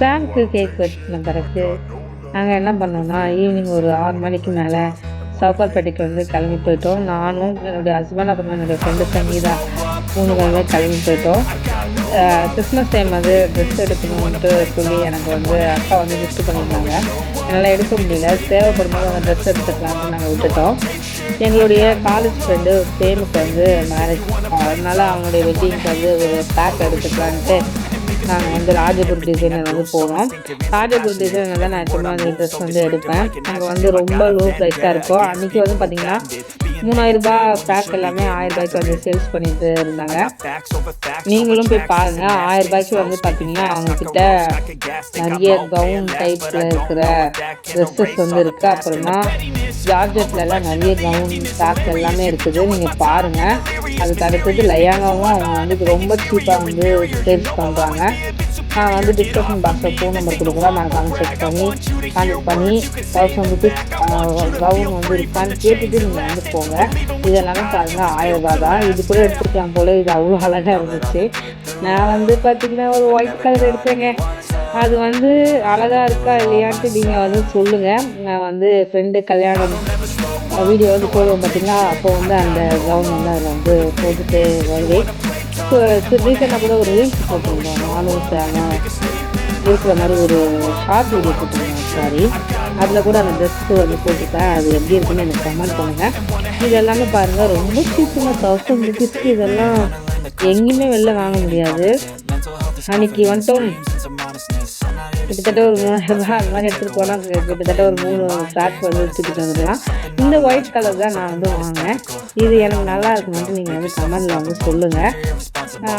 Franc cake வெட்டின பிறகு நாங்கள் என்ன பண்ணோம்னா ஈவினிங் ஒரு ஆறு மணிக்கு மேலே சவுக்கார்பேட்டைக்கு வந்து கிளம்பி போயிட்டோம். நானும் என்னுடைய ஹஸ்பண்ட் அப்புறம் என்னுடைய ஃப்ரெண்டு சங்கீதா மூணு பேருமே கிளம்பி போயிட்டோம். கிறிஸ்மஸ் டைம் வந்து ட்ரெஸ் எடுக்கணும்ட்டு சொல்லி எனக்கு வந்து அக்கா வந்து கிஃப்ட் பண்ணியிருந்தாங்க. என்னால் எடுக்க முடியல. தேவைப்படும் போது அந்த ட்ரெஸ் எடுத்துக்கலாம்னு நாங்கள் விட்டுட்டோம். எங்களுடைய காலேஜ் ஃப்ரெண்டு ஃபேமுக்கு வந்து மேரேஜ் அதனால் அவனுடைய வெட்டிங்க்கு வந்து ஒரு பேக் எடுத்துக்கலான்ட்டு நாங்கள் வந்து ராஜபுர் டிசைனர் வந்து போனோம் ராஜபுர் டிசைனர் தான் நான் எப்பவுமே வந்து ட்ரெஸ் வந்து எடுப்பேன். அங்கே வந்து ரொம்ப லோ ப்ரைஸாக இருக்கும். அன்றைக்கி வந்து பார்த்திங்கன்னா மூணாயிரரூபா பேக் எல்லாமே ஆயிரம் ரூபாய்க்கு வந்து சேல்ஸ் பண்ணிட்டு இருந்தாங்க. நீங்களும் போய் பாருங்கள் ஆயிரம் ரூபாய்க்கு வந்து பார்த்தீங்கன்னா அவங்கக்கிட்ட நிறைய கவுன் டைப்பில் இருக்கிற ட்ரெஸ்ஸஸ் வந்து இருக்குது அப்புறமா ஜார்ஜெட்லலாம் நிறைய கவுன் பேக் எல்லாமே இருக்குது. நீங்கள் பாருங்கள் அதுக்கு அடுத்தது லயாங்காவும் அவங்க வந்து ரொம்ப சீப்பாக வந்து சேல்ஸ் பண்ணுறாங்க நான் வந்து டிஸ்கஷன் பாக்ஸில் ஃபோன் நம்பர் கொடுக்குறேன் நான் கான்செக்ட் பண்ணி கான்டெக்ட் பண்ணி தௌசண்ட் ருபீஸ் கவுன் வந்து இருக்கான்னு கேட்டுட்டு நீங்கள் வந்து போங்க. இதெல்லாமே பாருங்கள் ஆயிரம் ரூபாய் தான். இது கூட எடுத்துக்கலாம் போல் இது அவ்வளோ அழகாக இருந்துச்சு. நான் வந்து பார்த்தீங்கன்னா ஒரு ஒயிட் கலர் எடுத்தேங்க. அது வந்து அழகாக இருக்கா இல்லையான்ட்டு நீங்கள் வந்து சொல்லுங்கள் நான் வந்து ஃப்ரெண்டு கல்யாணம் வீடியோ வந்து போடுவோம் பார்த்தீங்கன்னா அப்போ வந்து அந்த கவுன் வந்து அதில் வந்து போட்டுட்டு வருவேன். ஸோ ரீசெண்டாக கூட ஒரு ரீல்ஸ் போட்டிருந்தோம் நானும் சேனல் இருக்கிற மாதிரி ஒரு ஷார்ட் வீடியோ போட்டிருந்தேன் சாரி அதில் கூட அந்த ட்ரெஸ்ஸு வந்து போட்டுட்டேன் அது எப்படி இருக்குன்னு எனக்கு கமெண்ட் பண்ணுங்கள் இது எல்லாமே பாருங்கள் ரொம்ப சீப்புங்க தௌசண்ட் ருபீஸ்க்கு இதெல்லாம் எங்கேயுமே வெளில வாங்க முடியாது. அன்னைக்கு வந்துட்டோம். கிட்டத்தட்ட ஒரு மூணு அந்த மாதிரி எடுத்துகிட்டு போனால் கிட்டத்தட்ட ஒரு மூணு ஃப்ளாட் வந்து தூக்கிட்டு வந்துடலாம். இந்த ஒயிட் கலர் தான் நான் வந்து வாங்கினேன். இது எனக்கு நல்லா இருக்குன்னு நீங்கள் வந்து கமெண்டில் வந்து சொல்லுங்கள்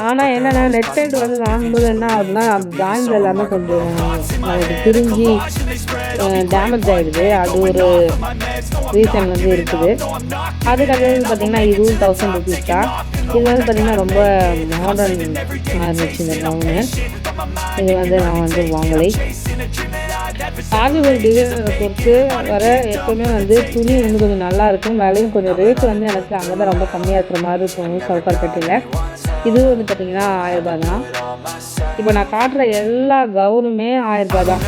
ஆனால் என்னென்னா நெட் சைடு வந்து வாங்கும்போது என்ன ஆகுதுன்னா அந்த ஜாயின்ஸ் எல்லாமே கொஞ்சம் எனக்கு பிரிஞ்சு டேமேஜ் ஆகிடுது அது ஒரு ரீசன் வந்து இருக்குது. அதுக்கடுத்தது பார்த்தீங்கன்னா இதுவும் தௌசண்ட் ருபீஸ் தான். இது வந்து பார்த்தீங்கன்னா ரொம்ப மாடர்ன் இருந்துச்சு இந்த கவுனு இது வந்து நான் வந்து வாங்கலை. ஆலிவர் டிசைனரை பொறுத்து வர எப்பவுமே வந்து துணி வந்து கொஞ்சம் நல்லா இருக்கும். விலையும் கொஞ்சம் ரேட் வந்து எனக்கு அங்கே தான் ரொம்ப கம்மியாக இருக்கிற மாதிரி இருக்கும். சவுக்கார்பேட்டையில் இது வந்து பார்த்தீங்கன்னா ஆயிரம் ரூபாய் தான். இப்போ நான் காட்டுற எல்லா கவுனுமே ஆயிரம் ரூபாய் தான்.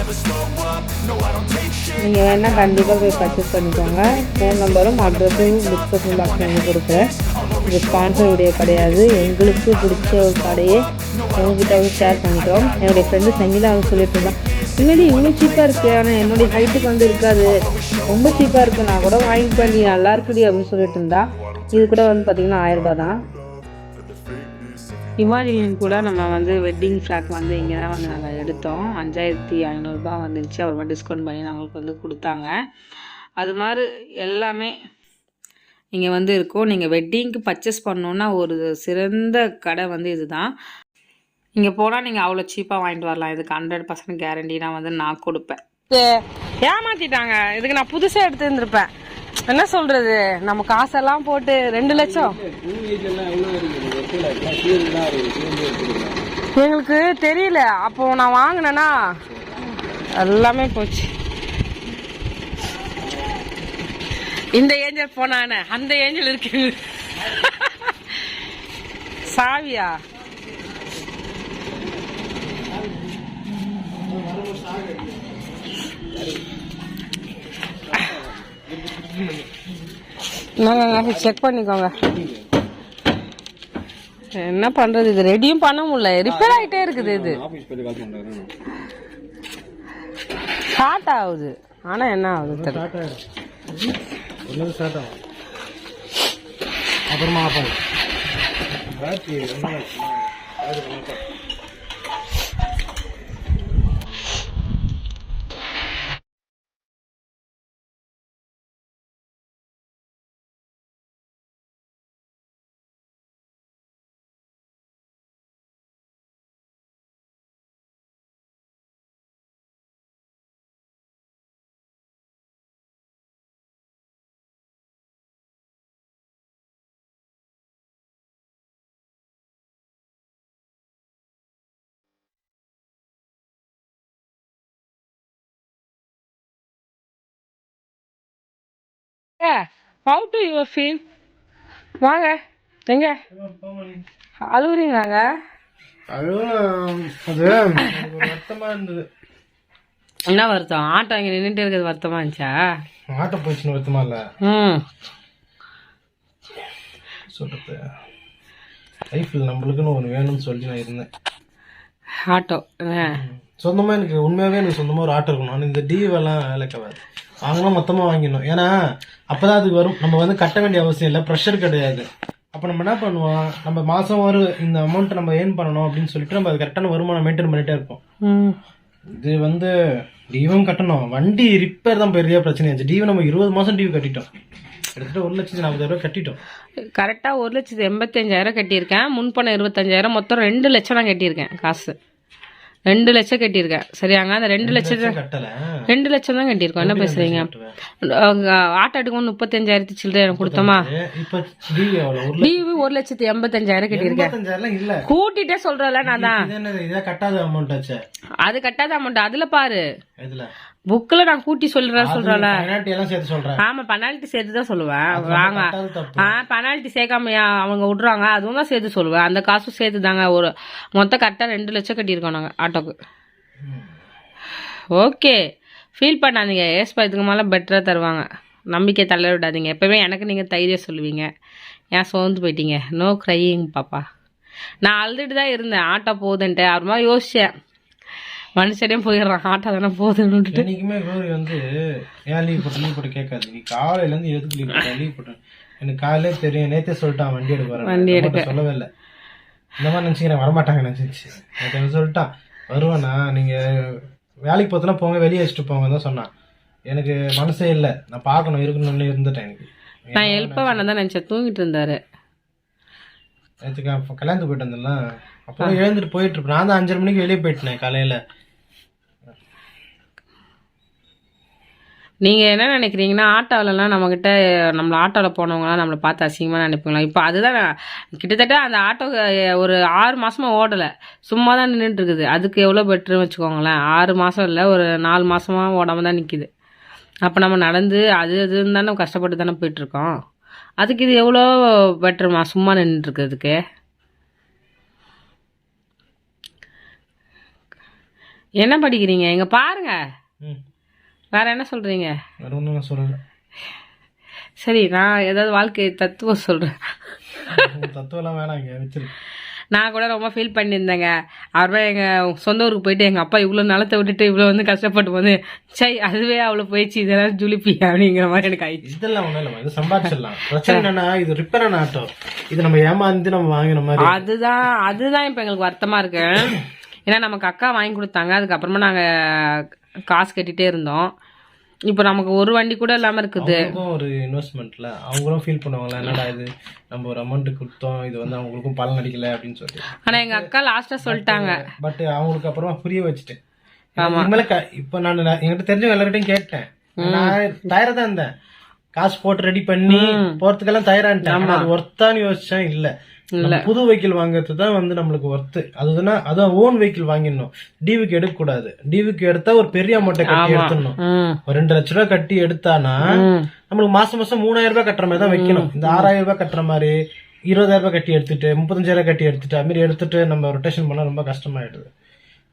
நீங்கள் வேணால் கண்டிப்பாக போய் பர்ச்சேஸ் பண்ணிக்கோங்க. ஃபோன் நம்பரும் அட்ரஸும் டிஸ்கிரிப்ஷன் பாக்ஸ் வந்து கொடுக்குறேன். இது ஸ்பான்சர் உடைய கிடையாது. எங்களுக்கு பிடிச்ச ஒரு கடையை உங்ககிட்ட வந்து ஷேர் பண்ணிக்கிறோம். என்னுடைய ஃப்ரெண்டு சங்கீதா அவங்க சொல்லிட்டு இருந்தான் முன்னாடி இவ்வளோ சீப்பாக இருக்குது ஆனால் என்னுடைய ஹைட்டுக்கு வந்து இருக்காது. ரொம்ப சீப்பாக இருக்குது நான் கூட வாங்கி பண்ணி நல்லா இருக்குடி அப்படின்னு சொல்லிட்டு இருந்தா இது கூட வந்து பார்த்திங்கன்னா ஆயிரம் தான். இமாஜினியன் கூட நம்ம வந்து வெட்டிங் ஃப்ளாக் வந்து இங்கே தான் வந்து நாங்கள் எடுத்தோம். அஞ்சாயிரத்தி ஐநூறுரூபா வந்துருச்சு. அப்புறமா டிஸ்கவுண்ட் பண்ணி நம்மளுக்கு வந்து கொடுத்தாங்க. அது மாதிரி எல்லாமே இங்கே வந்து இருக்கும். நீங்கள் வெட்டிங்க்கு பர்ச்சேஸ் பண்ணணுன்னா ஒரு சிறந்த கடை வந்து இதுதான். இங்கே போனால் நீங்கள் அவ்வளோ சீப்பாக வாங்கிட்டு வரலாம். இதுக்கு ஹண்ட்ரட் பர்சன்ட் கேரண்டி நான் வந்து நான் கொடுப்பேன். ஏமாற்றிட்டாங்க இதுக்கு நான் புதுசாக எடுத்து இருந்திருப்பேன் என்ன சொல்றது? நம்ம காசெல்லாம் போட்டு ரெண்டு லட்சம். எங்களுக்கு தெரியல. அப்போ நான் வாங்கினேன்னா எல்லாமே போச்சு. இந்த ஏஞ்சல் போனானே? அந்த ஏஞ்சல் இருக்கு. சாவியா? நாங்கள் செக் பண்ணிக்கோங்க. என்ன பண்றது இது? ரெடியும் பண்ண முடியல. ரிப்பேர் ஆயிட்டே இருக்குது இது. ஸ்டார்ட் ஆகுது. ஆனா என்ன ஆகுது தெரியல. ஒன்று ஸ்டார்ட் ஆகும் அப்புறமா battery how do your feel வாங்க எங்க? அழுகுறீங்களாங்க என்ன வருத்தம்? ஆட்டோ இங்கே நின்றுட்டு இருக்கிறது வருத்தமா இருந்துச்சா? ஆட்டோ போயிடுச்சுன்னு வருத்தமா இல்ல? ம். சொல்றது லைஃப்ல நம்மளுக்குன்னு ஒன்று வேணும்னு சொல்லி நான் இருந்தேன். ஆட்டோ ஆ. சொந்தமா எனக்கு உண்மையாவே எனக்கு சொந்தமா ஒரு ஆட்டோ இருக்கணும். ஆனா இந்த டிவெல்லாம் வேலைக்காது வாங்கினா மொத்தமா வாங்கிடணும். ஏன்னா அப்பதான் அதுக்கு வரும். நம்ம வந்து கட்ட வேண்டிய அவசியம் இல்லை. ப்ரெஷர் கிடையாது. அப்ப நம்ம என்ன பண்ணுவோம்? நம்ம மாசம் ஒரு இந்த அமௌண்ட் நம்ம ஏர்ன் பண்ணணும் அப்படின்னு சொல்லிட்டு நம்ம அது கரெக்டான வருமானம் மெயின்டைன் பண்ணிட்டே இருப்போம். இது வந்து டிவும் கட்டணும். வண்டி ரிப்பேர் தான் பெரிய பிரச்சனையாச்சு டிவி நம்ம இருபது மாசம் டிவி கட்டிட்டோம். கிட்டத்தட்ட ஒரு லட்சத்தி நாற்பதாயிரம் கட்டிட்டோம். கரெக்டாக ஒரு லட்சத்து எண்பத்தஞ்சாயிரம் கட்டியிருக்கேன். முன்பணம் இருபத்தஞ்சாயிரம் மொத்தம் ரெண்டு லட்சம் நான் கட்டியிருக்கேன் காசு. ரெண்டு லட்சம் கட்டியிருக்கேன். சரியாங்க? அந்த ரெண்டு கட்டல. ரெண்டு லட்சம் தான் கட்டியிருக்கோம். என்ன பேசுறீங்க? கட்டுவேன். அவங்க ஆட்டோ எடுக்கும் முப்பத்தஞ்சாயிரத்து சில்லறை எனக்கு கொடுத்தோமா? டிவி ஒரு லட்சத்து எண்பத்தஞ்சாயிரம் கட்டியிருக்கேன். கூட்டிட்டே சொல்றல நான் தான். அது கட்டாத அமௌண்ட் அதுல பாரு. புக்ல நான் கூட்டி சேர்த்து சொல்றேன். ஆமா பெனால்ட்டி சேர்த்து தான் சொல்லுவேன் வாங்க. ஆ பெனால்ட்டி சேர்க்காமையா அவங்க விட்றாங்க அதுவும் தான் சேர்த்து சொல்லுவேன். அந்த காசும் சேர்த்து தாங்க ஒரு மொத்தம் கரெக்டாக ரெண்டு லட்சம் கட்டியிருக்கோம் நாங்கள் ஆட்டோக்கு. ஓகே. ஃபீல் பண்ணாதீங்க. ஏஸ்பா இதுக்கு மேலே பெட்டராக தருவாங்க. நம்பிக்கை தள்ள விடாதீங்க. எப்பவுமே எனக்கு நீங்கள் தைரியம் சொல்லுவீங்க. ஏன் சோர்ந்து போயிட்டீங்க? நோ க்ரையிங் பாப்பா. நான் அழுதுட்டு தான் இருந்தேன். ஆட்டோ போகுதுன்ட்டு. அப்புறமா யோசிச்சேன் மனுஷனே போயிடுறான் ஆட்டோ தானே போகுதுன்னு விட்டுட்டு என்னைக்குமே க்ளோரி வந்து ஏன் லீவ் போட்டு லீவ் போட்டு கேட்காது நீ காலையில இருந்து எதுக்கு லீவ் போட்ட லீவ் போட்டேன் எனக்கு காலையிலே தெரியும். நேத்தே சொல்லிட்டான் வண்டி எடுக்க வரேன் வண்டி நம்மகிட்ட சொல்லவே இல்லை. இந்த மாதிரி நினைச்சுக்கிறேன் வரமாட்டாங்க நினைச்சிச்சு. அவன் சொல்லிட்டான். வருவேண்ணா நீங்க வேலைக்கு போத்தெல்லாம் போங்க வெளியே வச்சுட்டு போங்க தான் சொன்னான். எனக்கு மனசே இல்லை. நான் பார்க்கணும் இருக்கணும்னு இருந்துட்டேன் எனக்கு. நான் எழுப்ப வேணாம் தான் நினச்சேன். தூங்கிட்டு இருந்தாரு. நேற்றுக்கு கல்யாணத்துக்கு போயிட்டு வந்தேன்ல. அப்போ எழுந்துட்டு போயிட்டு இருப்பேன். நான் தான் அஞ்சரை மணிக்கு வெளியே போயிட்டேன் காலையில. நீங்கள் என்ன நினைக்கிறீங்கன்னா ஆட்டோவிலலாம் நம்மக்கிட்ட நம்மளை ஆட்டோவில் போனவங்களாம் நம்மளை பார்த்து அசிங்கமாக நினைப்பீங்களா? இப்போ அதுதான் கிட்டத்தட்ட அந்த ஆட்டோ ஒரு ஆறு மாதமாக ஓடலை. சும்மா தான் நின்றுட்டு இருக்குது அதுக்கு எவ்வளோ பெட்ருன்னு வச்சுக்கோங்களேன். ஆறு மாதம் இல்லை ஒரு நாலு மாதமாக ஓடாமல் தான் நிற்கிது அப்போ நம்ம நடந்து அது இதுன்னு தானே கஷ்டப்பட்டு தானே போயிட்டுருக்கோம். அதுக்கு இது எவ்வளோ பெட்டருமா சும்மா நின்றுருக்குறதுக்கு என்ன படிக்கிறீங்க? இங்கே பாருங்க. ம். வேற என்ன சொல்கிறீங்க வேற ஒன்றும் நான் சொல்லலை. சரி நான் ஏதாவது வாழ்க்கை தத்துவம் சொல்கிறேன் தத்துவம்லாம் வச்சிரு. நான் கூட ரொம்ப ஃபீல் பண்ணியிருந்தேங்க. அப்புறமா எங்கள் சொந்த ஊருக்கு போயிட்டு எங்கள் அப்பா இவ்வளோ நிலத்தை விட்டுட்டு இவ்வளோ வந்து கஷ்டப்பட்டு போது சை அதுவே அவ்வளோ போயிடுச்சு இதெல்லாம் ஜுலிப்பி அப்படிங்கிற மாதிரி எனக்கு ஆயிடுச்சு. இதெல்லாம் ஒன்றும் இல்லைம்மா இது சம்பாதிச்சிடலாம் பிரச்சனை என்னன்னா இது ரிப்பேர் ஆட்டோ இது நம்ம ஏமாந்து நம்ம வாங்கின மாதிரி அதுதான் அதுதான் இப்போ எங்களுக்கு வருத்தமாக இருக்கு. ஏன்னா நமக்கு அக்கா வாங்கி கொடுத்தாங்க. அதுக்கப்புறமா நாங்கள் காசு கட்டிகிட்டே இருந்தோம். இப்போ நமக்கு ஒரு வண்டி கூட இல்லாமல் இருக்குது. ஒரு இன்வெஸ்ட்மெண்ட்ல அவங்களும் ஃபீல் பண்ணுவாங்களா என்னடா இது? நம்ம ஒரு அமௌண்ட் கொடுத்தோம் இது வந்து அவங்களுக்கும் பலன் அடிக்கல அப்படின்னு சொல்லி ஆனால் எங்கள் அக்கா லாஸ்ட்டாக சொல்லிட்டாங்க. பட் அவங்களுக்கு அப்புறமா புரிய வச்சுட்டேன். இனிமேல க- இப்ப நான் என்கிட்ட தெரிஞ்சவங்க எல்லார்கிட்டையும் கேட்டேன். நான் தயாரா தான் இருந்தேன். காசு போட்டு ரெடி பண்ணி போறதுக்கெல்லாம் தயாரான்ட்டேன் ஆனா அது ஒர்த்தான்னு யோசிச்சேன் இல்ல. புது வெஹிக்கிள் வாங்குறது தான் வந்து நம்மளுக்கு ஒர்த்து அதுதான் அதான் ஓன் வெஹிக்கிள் வாங்கிடணும். டிவிக்கு எடுக்க கூடாது டிவிக்கு எடுத்தா ஒரு பெரிய அமௌண்ட்டை கட்டி எடுத்துடணும். ஒரு ரெண்டு லட்ச ரூபாய் கட்டி எடுத்தானா நம்மளுக்கு மாசம் மாசம் மூணாயிரம் ரூபாய் கட்டுற மாதிரி தான் வைக்கணும். இந்த ஆறாயிரம் ரூபாய் கட்டுற மாதிரி இருபதாயிரம் ரூபாய் கட்டி எடுத்துட்டு முப்பத்தஞ்சாயிரம் கட்டி எடுத்துட்டு அது மாதிரி எடுத்துட்டு நம்ம ரொட்டேஷன் பண்ணா ரொம்ப கஷ்டமாயிடுது.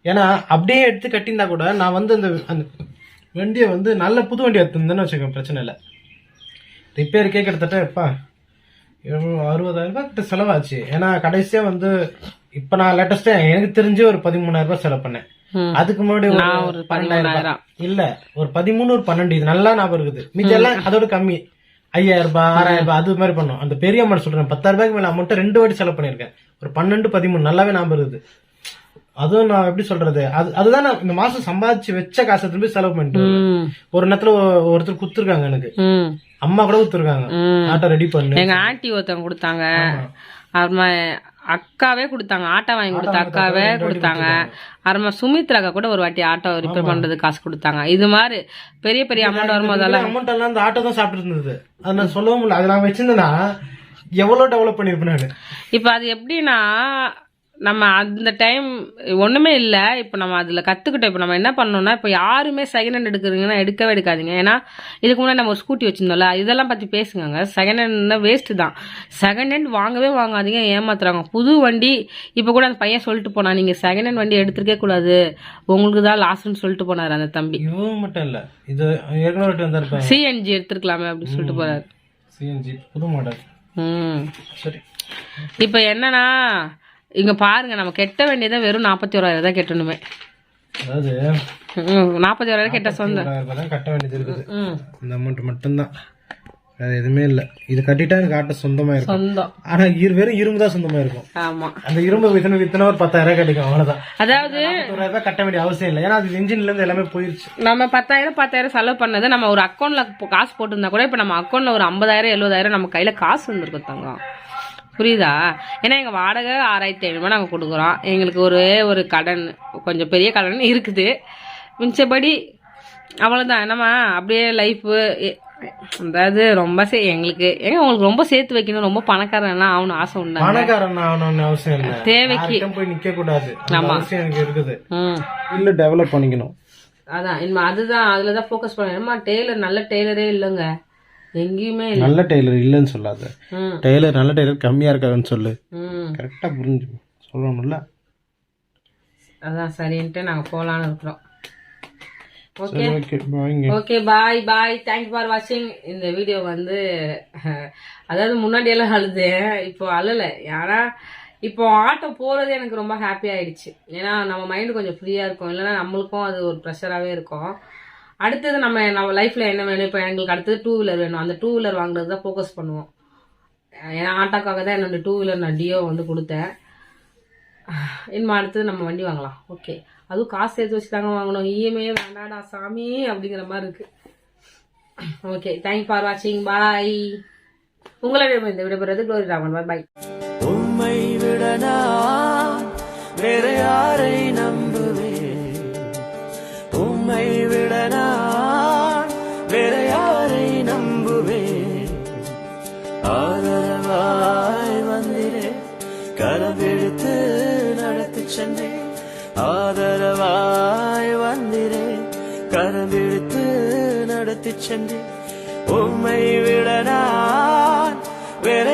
ஏன்னா அப்படியே எடுத்து கட்டியிருந்தா கூட நான் வந்து அந்த அந்த வண்டியை வந்து நல்ல புது வண்டி எடுத்திருந்தேன்னு வச்சுக்கோங்க பிரச்சனை இல்லை. ரிப்பேருக்கே கிட்டத்தட்ட எப்பா அறுபதாயிரம் ரூபாய் கிட்ட செலவாச்சு. ஏன்னா கடைசியா வந்து இப்ப நான் லேட்டஸ்டா எனக்கு தெரிஞ்சு ஒரு பதிமூணாயிரம் ரூபாய் செலவு பண்ணேன். அதுக்கு முன்னாடி ஒரு பன்னெண்டாயிரம் இல்ல ஒரு பதிமூணு ஒரு பன்னெண்டு இது நல்லா ஞாபகம் இருக்குது. மீதி எல்லாம் அதோட கம்மி. ஐயாயிரம் ரூபாய் ஆறாயிரம் ரூபாய் அது மாதிரி பண்ணோம். அந்த பெரிய அமௌண்ட் சொல்றேன் பத்தாயிரம் ரூபாய்க்கு மேல அமௌண்ட் ரெண்டு வாட்டி செலவு பண்ணிருக்கேன் ஒரு பன்னெண்டு பதிமூணு நல்லாவே ஞாபகம் இருக்குது. அதுவும் நான் எப்படி சொல்றது? அது அதுதான் நான் இந்த மாசம் சம்பாதிச்சு வச்ச காசை திரும்பி செலவு பண்ணிட்டு ஒரு நேரத்துல ஒருத்தர் குத்துருக்காங்க எனக்கு. அம்மா கூட குத்துருக்காங்க ஆட்டோ ரெடி பண்ணு. எங்க ஆண்டி ஒருத்தவங்க கொடுத்தாங்க. அப்புறமா அக்காவே கொடுத்தாங்க. ஆட்டோ வாங்கி கொடுத்த அக்காவே கொடுத்தாங்க. அப்புறமா சுமித்ராக்கா கூட ஒரு வாட்டி ஆட்டோ ரிப்பேர் பண்றது காசு கொடுத்தாங்க. இது மாதிரி பெரிய பெரிய அமௌண்ட் வரும்போதெல்லாம் அமௌண்ட் எல்லாம் அந்த ஆட்டோ தான் சாப்பிட்டு இருந்தது. அது நான் சொல்லவும் முடியல. அது நான் வச்சிருந்தேன்னா எவ்வளவு டெவலப் பண்ணிருப்பேன் நானு. இப்ப அது எப்படின்னா நம்ம அந்த டைம் ஒன்றுமே இல்லை. இப்போ நம்ம அதில் கற்றுக்கிட்டோம் இப்போ நம்ம என்ன பண்ணோம்னா இப்போ யாருமே செகண்ட் ஹேண்ட் எடுக்கிறீங்கன்னா எடுக்கவே எடுக்காதீங்க. ஏன்னா இதுக்கு முன்னாடி நம்ம ஒரு ஸ்கூட்டி வச்சிருந்தோம்ல இதெல்லாம் பற்றி பேசுங்க செகண்ட் ஹேண்ட்னா வேஸ்ட்டு தான். செகண்ட் ஹேண்ட் வாங்கவே வாங்காதீங்க ஏமாத்துறாங்க. புது வண்டி இப்போ கூட அந்த பையன் சொல்லிட்டு போனான் நீங்கள் செகண்ட் ஹேண்ட் வண்டி எடுத்துருக்கே கூடாது. உங்களுக்கு தான் லாஸ்ட்னு சொல்லிட்டு போனார் அந்த தம்பி. மட்டும் இல்ல. இது சிஎன்ஜி எடுத்துருக்கலாமே அப்படின்னு சொல்லிட்டு போறாரு. சிஎன்ஜி புது மாடல் ம். சரி. இப்போ என்னன்னா இங்க பாருங்க நம்ம கெட்ட வேண்டியதை வெறும் நாற்பத்தி ஓராயிரம் தான் கெட்டணுமே. அதாவது நாற்பத்தி ஓராயிரம் கெட்ட சொந்த. ஓராயிரம் ரூபாய் தான் கட்ட வேண்டியது இருக்குது. இந்த அமௌண்ட் மட்டும்தான். வேற எதுவுமே இல்லை. இது கட்டிட்டா எனக்கு ஆட்டோ சொந்தமா இருக்கும். சொந்தம். ஆனா இரு வெறும் இரும்பு தான் சொந்தமா இருக்கும். ஆமா. அந்த இரும்பு வித்தனை வித்தனை ஒரு பத்தாயிரம் கிடைக்கும் அவ்வளவுதான். அதாவது ரூபாய் கட்ட வேண்டிய அவசியம் இல்லை. ஏன்னா அது இன்ஜின்ல இருந்து எல்லாமே போயிருச்சு. நம்ம பத்தாயிரம் பத்தாயிரம் செலவு பண்ணது நம்ம ஒரு அக்கௌண்ட்ல காசு போட்டிருந்தா கூட இப்போ நம்ம அக்கௌண்ட்ல ஒரு ஐம்பதாயிரம் எழுபதாயிரம் நம்ம கையில காசு வந்திருக்கும் தங்கம். புரியுதா? ஏன்னா எங்கள் வாடகை ஆறாயிரத்தி ஐநூறுபா நாங்கள் கொடுக்குறோம். எங்களுக்கு ஒரே ஒரு கடன் கொஞ்சம் பெரிய கடன் இருக்குது. மிச்சபடி அவ்வளோதான் நம்ம அப்படியே லைஃபு அதாவது ரொம்ப சே எங்களுக்கு ஏங்க உங்களுக்கு ரொம்ப சேர்த்து வைக்கணும். ரொம்ப பணக்காரன்லாம் ஆகணும் ஆசை உண்டா பணக்காரன் ஆகணும்னு அவசியம் இல்லை. தேவைக்கு. போய் நிக்க கூடாது எனக்கு இருக்குது. இல்ல டெவலப் பண்ணிக்கணும். அதான் இனிமே அதுதான் அதில் தான் ஃபோக்கஸ் பண்ணணும் டெய்லர் நல்ல டெய்லரே இல்லைங்க. எங்கேயுமே நல்ல டெய்லர் இல்லைன்னு சொல்லாத. டெய்லர் நல்ல டெய்லர் கம்மியா இருக்காதுன்னு சொல்லு. ம் கரெக்டா புரிஞ்சு சொல்லணும்ல? அதான் சரின்ட்டு நாங்கள் போகலான்னு இருக்கிறோம். Okay. Okay bye bye thanks for வாட்சிங் இந்த வீடியோ வந்து அதாவது முன்னாடி எல்லாம் அழுதேன் இப்போ அழலை. ஏன்னா இப்போ ஆட்டோ போகிறது எனக்கு ரொம்ப ஹாப்பி ஆயிடுச்சு. ஏன்னா நம்ம மைண்டு கொஞ்சம் ஃப்ரீயாக இருக்கும். இல்லைன்னா நம்மளுக்கும் அது ஒரு ப்ரெஷராகவே இருக்கும். அடுத்தது நம்ம நம்ம லைஃப்பில் என்ன வேணும்? இப்போ எங்களுக்கு அடுத்தது டூ வீலர் வேணும். அந்த டூ வீலர் வாங்குறது தான் ஃபோக்கஸ் பண்ணுவோம். ஏன்னா ஆட்டோக்காக தான் என்னோட டூ வீலர் நான் டியோ வந்து கொடுத்தேன். இனிமே அடுத்தது நம்ம வண்டி வாங்கலாம். ஓகே அதுவும் காசு சேர்த்து வச்சு தாங்க வாங்கணும். இஎம்ஐ வேண்டாடா சாமி அப்படிங்கிற மாதிரி இருக்கு. ஓகே தேங்க் ஃபார் வாட்சிங் பாய் உங்களை இந்த விடைபெறுவது டோரி ராமன் பாய் பாய் உம்மை விட வேற யாரை நம்புவேன்? உண்மை சென்று உம்மை விட நான் வேற